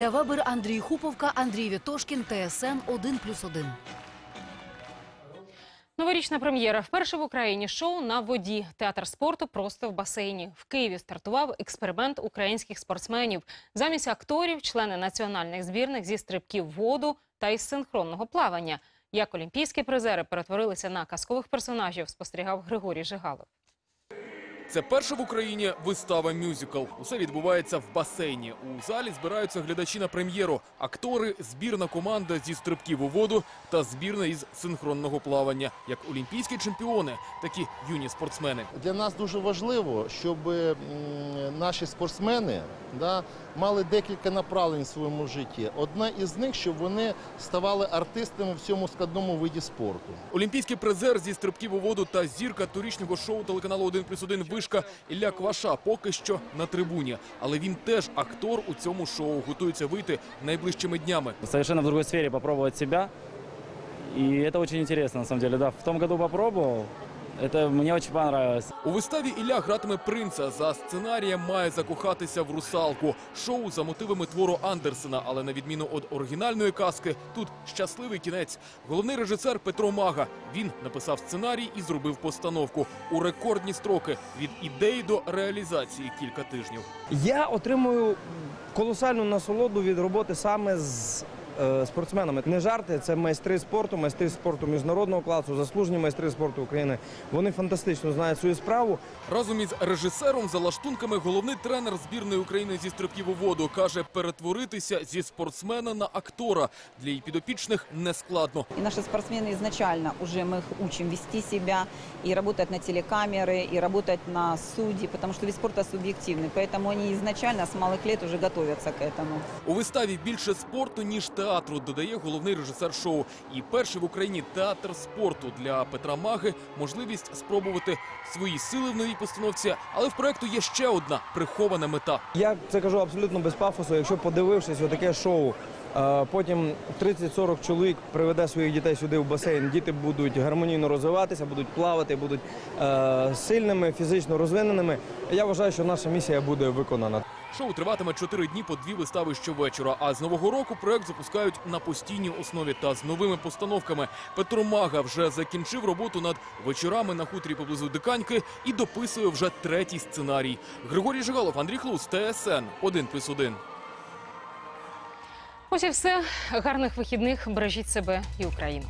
Вебер, Андрій Хуповка, Андрій Вітошкін, ТСН 1+,1. Новорічна прем'єра. Вперше в Україні шоу на воді. Театр спорту просто в басейні. В Києві стартував експеримент українських спортсменів. Замість акторів – члени національних збірних зі стрибків воду та із синхронного плавання. Як олімпійські призери перетворилися на казкових персонажів, спостерігав Григорій Жигалов. Це перша в Україні вистава мюзикл. Усе відбувається в басейні. У залі збираються глядачі на прем'єру, актори, збірна команда зі стрибків у воду та збірна із синхронного плавання. Як олімпійські чемпіони, такі юні спортсмени. Для нас дуже важливо, щоб наші спортсмени да, мали декілька направлень в своєму житті. Одна із них, щоб вони ставали артистами в цьому складному виді спорту. Олімпійський призер зі стрибків у воду та зірка торічнього шоу телеканалу «1 плюс 1» Ілля Кваша поки що на трибуні. Але він теж актор у цьому шоу. Готується вийти найближчими днями. совершенно в другой сфере попробовать себя. И это очень интересно, на самом деле. Да, в том году попробовал. Это мне очень понравилось. У виставі Ілля гратиме принца. За сценарієм має закохатися в русалку. Шоу за мотивами твору Андерсена, але на відміну від оригінальної казки, тут щасливий кінець. Головний режисер Петро Мага. Він написав сценарій і зробив постановку у рекордні строки від ідеї до реалізації кілька тижнів. Я отримую колосальну насолоду від роботи саме з спортсменами. Не жарти, це майстри спорту, майстри спорту міжнародного класу, заслужені майстри спорту України. Вони фантастично знають свою справу. Разом із режисером за лаштунками головний тренер збірної України зі стрибків у воду каже, перетворитися зі спортсмена на актора для її підопічних нескладно. И наши спортсмены изначально уже мы их учим вести себя и работать на телекамеры, и работать на судьи, потому что вид спорта субъективный. Поэтому они изначально с малых лет уже готовятся к этому. У виставі більше спорту ніж театру, додає головний режисер шоу. І перший в Україні театр спорту для Петра Маги можливість спробувати свої сили в новій постановці. Але в проекту є ще одна прихована мета. Я це кажу абсолютно без пафосу. Якщо подивившись отаке шоу, потім 30-40 чоловік приведе своїх дітей сюди в басейн. Діти будуть гармонійно розвиватися, будуть плавати, будуть е, сильними, фізично розвиненими. Я вважаю, що наша місія буде виконана. Шоу триватиме чотири дні по дві вистави щовечора. А з нового року проект запускають на постійній основі та з новими постановками. Петро Мага вже закінчив роботу над вечорами на хуторі поблизу Диканьки і дописує вже третій сценарій. Григорій Жигалов, Андрій Хлус, ТСН 1+,1. Ось і все. Гарних вихідних. Бережіть себе і Україну.